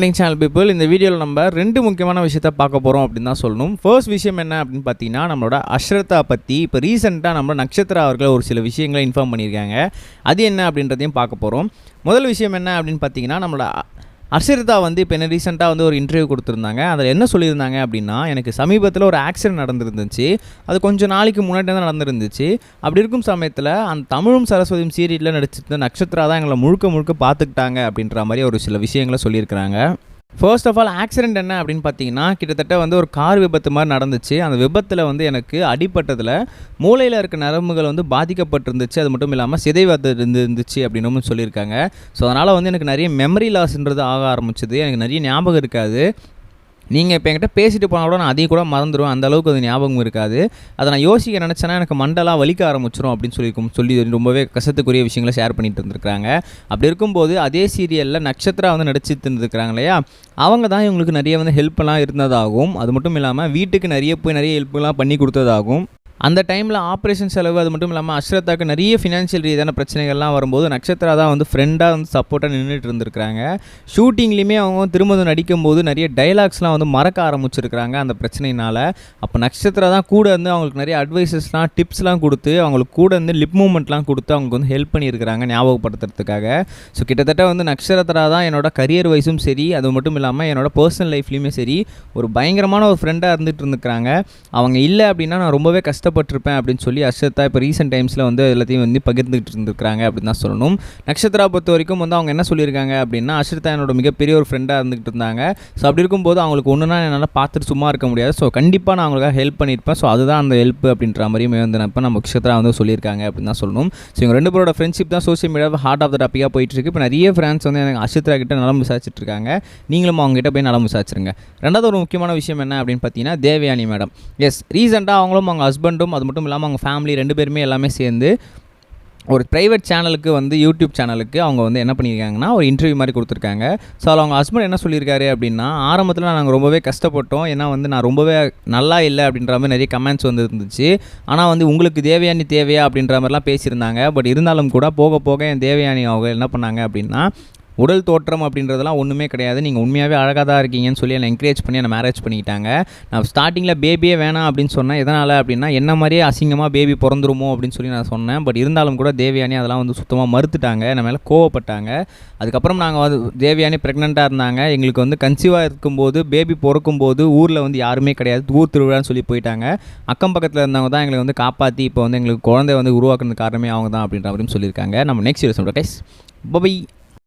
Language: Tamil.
மார்னிங் சேனல் பீப்புள் இந்த வீடியோவில் நம்ம ரெண்டு முக்கியமான விஷயத்த பார்க்க போகிறோம் அப்படின்னு தான் சொல்லணும். ஃபர்ஸ்ட் விஷயம் என்ன அப்படின்னு பார்த்தீங்கன்னா நம்மளோட அஷ்ரதா பற்றி இப்போ ரீசெண்டாக நம்ம நட்சத்திரா அவர்களை ஒரு சில விஷயங்களை இன்ஃபார்ம் பண்ணியிருக்காங்க. அது என்ன அப்படின்றதையும் பார்க்க போகிறோம் முதல் விஷயம் என்ன அப்படின்னு பார்த்தீங்கன்னா நம்மளோட அ- வந்து இப்போ என்ன ரீசெண்டாக வந்து ஒரு இன்டர்வியூ கொடுத்துருந்தாங்க. அதில் என்ன சொல்லியிருந்தாங்க அப்படின்னா எனக்கு சமீபத்தில் ஒரு ஆக்சிடென்ட் நடந்துருந்துச்சு. அது கொஞ்சம் நாளைக்கு முன்னாடி தான் நடந்துருந்துச்சு. அப்படி இருக்கும் சமயத்தில் அந்த தமிழும் சரஸ்வதியும் சீரியலில் நடிச்சிருந்த நட்சத்திரா தான் எங்களை முழுக்க முழுக்க பார்த்துக்கிட்டாங்க அப்படின்ற மாதிரி ஒரு சில விஷயங்களை சொல்லியிருக்கிறாங்க. ஃபர்ஸ்ட் ஆஃப் ஆல் ஆக்சிடென்ட் என்ன அப்படின்னு பார்த்தீங்கன்னா கிட்டத்தட்ட வந்து ஒரு கார் விபத்து மாதிரி நடந்துச்சு. அந்த விபத்தில் வந்து எனக்கு அடிப்பட்டதில் மூளையில் இருக்க நரம்புகள் வந்து பாதிக்கப்பட்டிருந்துச்சு. அது மட்டும் இல்லாமல் சிதைவது இருந்துச்சு அப்படின்னு சொல்லியிருக்காங்க. ஸோ அதனால் வந்து எனக்கு நிறைய மெமரி லாஸ்ன்றது ஆக ஆரம்பிச்சது. எனக்கு நிறைய ஞாபகம் இருக்காது. நீங்கள் இப்போ என்கிட்ட பேசிட்டு போனால் கூட நான் அதையும் கூட மறந்துடுவேன் அந்த அளவுக்கு அது ஞாபகம் இருக்காது. அதை நான் யோசிக்க நினச்சேன்னா எனக்கு மண்டலாக வலிக்க ஆரம்பிச்சிரும் அப்படின்னு சொல்லி சொல்லி ரொம்பவே கசத்துக்குரிய விஷயங்களை ஷேர் பண்ணிட்டு இருந்திருக்காங்க அப்படி இருக்கும்போது அதே சீரியலில் நட்சத்திரா வந்து நடிச்சிட்டு இருந்திருக்காங்க இல்லையா? அவங்க தான் இவங்களுக்கு நிறைய வந்து ஹெல்ப்லாம் இருந்ததாகவும் அது மட்டும் இல்லாமல் வீட்டுக்கு நிறைய போய் நிறைய ஹெல்ப்லாம் பண்ணி கொடுத்ததாகவும் அந்த டைமில் ஆப்ரேஷன் செலவு அது மட்டும் இல்லாமல் அஷ்ரத்தாக்கு நிறைய ஃபினான்ஷியல் ரீதியான பிரச்சனைகள்லாம் வரும்போது நட்சத்திரா தான் வந்து ஃப்ரெண்டாக வந்து சப்போர்ட்டாக நின்றுட்டு இருந்திருக்கிறாங்க. ஷூட்டிங்லேயுமே அவங்க திரும்ப நடிக்கும்போது நிறைய டைலாக்ஸ்லாம் வந்து மறக்க ஆரம்பிச்சிருக்கிறாங்க அந்த பிரச்சனையினால். அப்போ நட்சத்திரா தான் கூட இருந்து அவங்களுக்கு நிறைய அட்வைசஸ்லாம் டிப்ஸ்லாம் கொடுத்து அவங்களுக்கு கூட இருந்து லிப் மூமெண்ட்லாம் கொடுத்து அவங்களுக்கு வந்து ஹெல்ப் பண்ணியிருக்கிறாங்க ஞாபகப்படுத்துறதுக்காக. ஸோ கிட்டத்தட்ட வந்து நட்சத்திரா தான் என்னோட கரியர் வைஸும் சரி அது மட்டும் இல்லாமல் என்னோட பர்சனல் லைஃப்லேயுமே சரி ஒரு பயங்கரமான ஒரு ஃப்ரெண்டாக இருந்துகிட்டு இருந்துக்கிறாங்க அவங்க இல்லை அப்படின்னா நான் ரொம்பவே கஷ்டம் கஷ்டப்பட்டிருப்பேன் அப்படின்னு சொல்லி அர்ஷத்தா இப்போ ரீசெண்ட் டைம்ஸில் வந்து எல்லாத்தையும் வந்து பகிர்ந்துகிட்டு இருந்திருக்காங்க அப்படின்னு தான் சொல்லணும். நட்சத்திரா பொறுத்த வரைக்கும் வந்து அவங்க என்ன சொல்லியிருக்காங்க அப்படின்னா அர்ஷத்தா என்னோட மிகப்பெரிய ஒரு ஃப்ரெண்டாக இருந்துகிட்டு இருந்தாங்க. ஸோ அப்படி இருக்கும்போது அவங்களுக்கு ஒன்றுனா என்னால் பார்த்துட்டு சும்மா இருக்க முடியாது. ஸோ கண்டிப்பாக நான் அவங்களுக்காக ஹெல்ப் பண்ணியிருப்பேன். ஸோ அதுதான் அந்த ஹெல்ப் அப்படின்ற மாதிரியும் வந்து நம்ம நட்சத்திரா வந்து சொல்லியிருக்காங்க அப்படின்னு தான் சொல்லணும். ஸோ இவங்க ரெண்டு பேரோட ஃப்ரெண்ட்ஷிப் தான் சோஷியல் மீடியாவில் ஹார்ட் ஆஃப் த டாப்பிக்காக போயிட்டு இருக்கு இப்போ நிறைய ஃப்ரெண்ட்ஸ் வந்து எனக்கு அஷித்ரா கிட்ட நலம் விசாரிச்சுட்டு இருக்காங்க. நீங்களும் அவங்ககிட்ட போய் நலம் விசாரிச்சிருங்க. ரெண்டாவது ஒரு முக்கியமான விஷயம் என்ன அப்படின்னு பார்த்தீங்கன்னா தேவயானி மேடம். எஸ் ரீசெண்டாக அவங்களும் அவங்க ஹஸ்பண்ட் ஹஸ்பண்டும் அது மட்டும் இல்லாமல் அவங்க ஃபேமிலி ரெண்டு பேருமே எல்லாமே சேர்ந்து ஒரு ப்ரைவேட் சேனலுக்கு வந்து யூடியூப் சேனலுக்கு அவங்க வந்து என்ன பண்ணியிருக்காங்கன்னா ஒரு இன்டர்வியூ மாதிரி கொடுத்துருக்காங்க. ஸோ அதில் அவங்க ஹஸ்பண்ட் என்ன சொல்லியிருக்காரு அப்படின்னா ஆரம்பத்தில் நாங்கள் ரொம்பவே கஷ்டப்பட்டோம். ஏன்னா வந்து நான் ரொம்பவே நல்லா இல்லை அப்படின்ற மாதிரி நிறைய கமெண்ட்ஸ் வந்து இருந்துச்சு. ஆனால் வந்து உங்களுக்கு தேவயானி தேவையா அப்படின்ற மாதிரிலாம் பேசியிருந்தாங்க. பட் இருந்தாலும் கூட போக போக என் தேவயானி அவங்க என்ன பண்ணாங்க அப்படின்னா உடல் தோற்றம் அப்படின்றதெல்லாம் ஒன்றுமே கிடையாது. நீங்கள் உண்மையாகவே அழகாக தான் இருக்கீங்கன்னு சொல்லி என்னை என்கரேஜ் பண்ணி என்னை மேரேஜ் பண்ணிக்கிட்டாங்க. நான் ஸ்டார்டிங்கில் பேபியே வேணாம் அப்படின்னு சொன்னேன். எதனால் அப்படின்னா என்ன மாதிரியே அசிங்கமாக பேபி பிறந்துருமோ அப்படின்னு சொல்லி நான் சொன்னேன். பட் இருந்தாலும் கூட தேவியானி அதெல்லாம் வந்து சுத்தமாக மறுத்துட்டாங்க. என்ன மேலே கோவப்பட்டாங்க. அதுக்கப்புறம் நாங்கள் வந்து தேவியானி ப்ரெக்னெண்ட்டாக இருந்தாங்க. எங்களுக்கு வந்து கன்சீவாக இருக்கும்போது பேபி பிறக்கும்போது ஊரில் வந்து யாருமே கிடையாது. ஊர் திருவிழான்னு சொல்லி போயிட்டாங்க. அக்கம் பக்கத்தில் இருந்தவங்க தான் எங்களை வந்து காப்பாற்றி இப்போ வந்து எங்களுக்கு குழந்தை வந்து உருவாக்குறது காரணமே அவங்க தான் அப்படின்ற அப்படின்னு சொல்லியிருக்காங்க. நம்ம நெக்ஸ்ட் இயர் சொல்கிறோம் கைஸ் பபை